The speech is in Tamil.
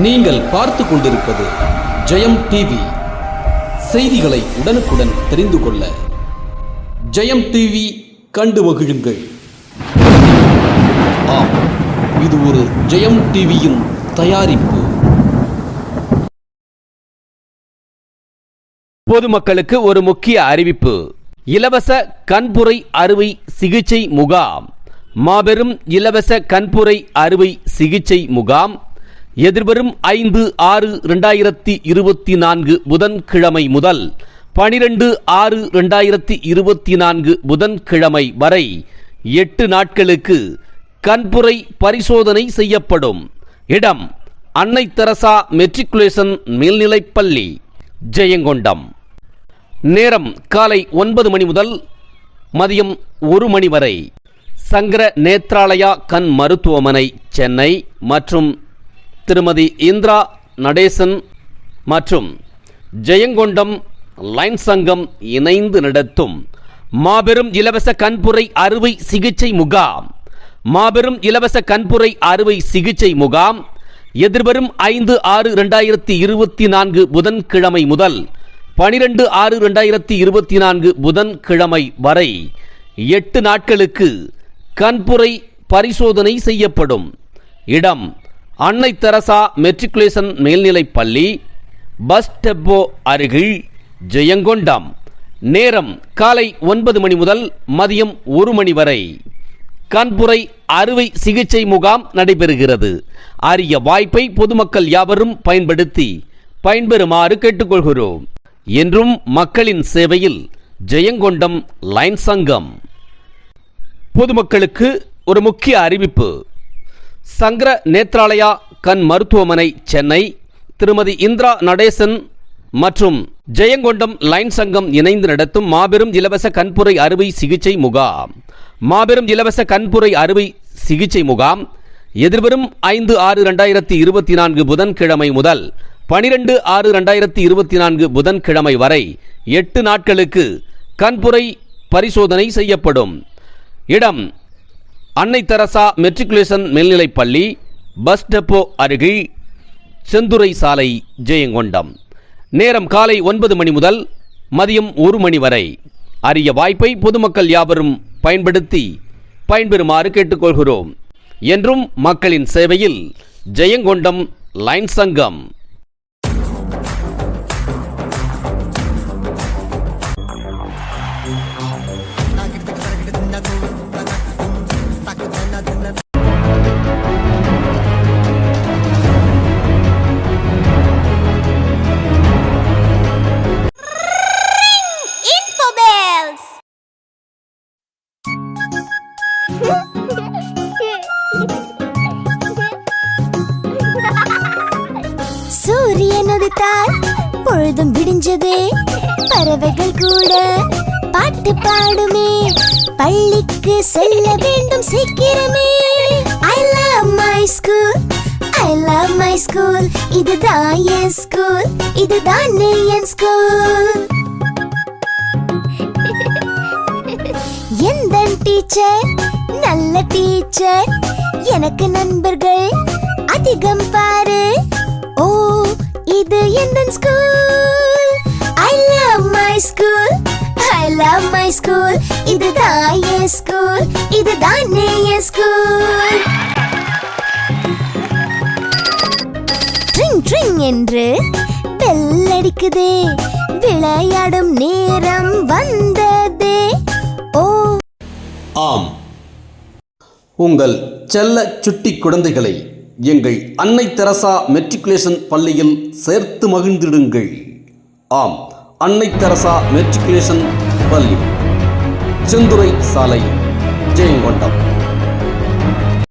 நீங்கள் பார்த்து கொண்டிருப்பது ஜெயம் டிவி செய்திகளை உடனுக்குடன் தெரிந்து கொள்ள ஜெயம் டிவி கண்டு மகிழுங்கள். ஆம் இது ஒரு ஜெயம் டிவியின் தயாரிப்பு. பொதுமக்களுக்கு ஒரு முக்கிய அறிவிப்பு. இலவச கண்புரை அறுவை சிகிச்சை முகாம். மாபெரும் இலவச கண்புரை அறுவை சிகிச்சை முகாம் எதிர்வரும் ஐந்து ஆறு இரண்டாயிரத்தி இருபத்தி நான்கு புதன்கிழமை முதல் பனிரெண்டு ஆறு இரண்டாயிரத்தி இருபத்தி நான்கு புதன்கிழமை வரை எட்டு நாட்களுக்கு கண்புரை பரிசோதனை செய்யப்படும். இடம் அன்னை தெரசா மெட்ரிகுலேஷன் மேல்நிலைப்பள்ளி ஜெயங்கொண்டம். நேரம் காலை ஒன்பது மணி முதல் மதியம் ஒரு மணி வரை. சங்கர நேத்ராலயா கண் மருத்துவமனை சென்னை மற்றும் திருமதி இந்திரா நடேசன் மற்றும் ஜெயங்கொண்டம் லைன் சங்கம் இணைந்து நடத்தும் மாபெரும் இலவச கண்புரை அறுவை சிகிச்சை முகாம். மாபெரும் இலவச கண்புரை அறுவை சிகிச்சை முகாம் எதிர்வரும் ஐந்து ஆறு இரண்டாயிரத்தி இருபத்தி நான்கு புதன்கிழமை முதல் பனிரெண்டு ஆறு இரண்டாயிரத்தி இருபத்தி நான்கு புதன்கிழமை வரை எட்டு நாட்களுக்கு கண்புரை பரிசோதனை செய்யப்படும். இடம் அன்னை தெரசா மெட்ரிகுலேஷன் மேல்நிலைப் பள்ளி பஸ் டெப்போ அருகில் ஜெயங்கொண்டம். நேரம் காலை ஒன்பது மணி முதல் மதியம் ஒரு மணி வரை. கண்புரை அறுவை சிகிச்சை முகாம் நடைபெறுகிறது. அரிய வாய்ப்பை பொதுமக்கள் யாவரும் பயன்படுத்தி பயன்பெறுமாறு கேட்டுக்கொள்கிறோம். என்றும் மக்களின் சேவையில் ஜெயங்கொண்டம் லைன் சங்கம். பொதுமக்களுக்கு ஒரு முக்கிய அறிவிப்பு. சங்கர நேத்ராலயா கண் மருத்துவமனை சென்னை. திருமதி இந்திரா நடேசன் மற்றும் ஜெயங்கொண்டம் லைன் சங்கம் இணைந்து நடத்தும் மாபெரும் இலவச கண்புரை அறுவை சிகிச்சை முகாம். மாபெரும் இலவச கண்புரை அறுவை சிகிச்சை முகாம் எதிர்வரும் ஐந்து ஆறு இரண்டாயிரத்தி இருபத்தி நான்கு புதன்கிழமை முதல் பனிரெண்டு ஆறு இரண்டாயிரத்தி இருபத்தி நான்கு புதன்கிழமை வரை எட்டு நாட்களுக்கு கண்புரை பரிசோதனை செய்யப்படும். இடம் அன்னை தெரசா மெட்ரிகுலேஷன் மேல்நிலைப் பள்ளி பஸ் டெப்போ அருகில் செந்துறை சாலை ஜெயங்கொண்டம். நேரம் காலை ஒன்பது மணி முதல் மதியம் ஒரு மணி வரை. அரிய வாய்ப்பை பொதுமக்கள் யாவரும் பயன்படுத்தி பயன்பெறுமாறு கேட்டுக்கொள்கிறோம். என்றும் மக்களின் சேவையில் ஜெயங்கொண்டம் லைன் சங்கம். Infobells! சூரியன் உதித்தால் பொழுதும் விடிஞ்சதே பறவைகள் கூட பாட்டு பாடுமே. பள்ளிக்கு செல்ல வேண்டும் சீக்கிரமே. I love my school I love my school இதுதான் என் ஸ்கூல் இதுதான் என் ஸ்கூல் எந்த டீச்சர் நல்ல டீச்சர் எனக்கு நண்பர்கள். அதிகம் பாரு. ஓ இது எந்த லவ் மை ஸ்கூல் இதுதான் என் ஸ்கூல் இதுதான் என் ஸ்கூல் ட்ரிங் ட்ரிங் என்று பெல் அடிக்குதே. விளையாடும் நேரம் வந்ததே. ஓ. ஆம். உங்கள் செல்ல சுட்டி குழந்தைகளை எங்கள் அன்னை தெரசா மெட்ரிகுலேஷன் பள்ளியில் சேர்த்து மகிழ்ந்திடுங்கள். ஆம். அன்னை தெரசா மெட்ரிகுலேஷன் பள்ளி செந்துறை சாலை ஜெயங்கொண்டம்.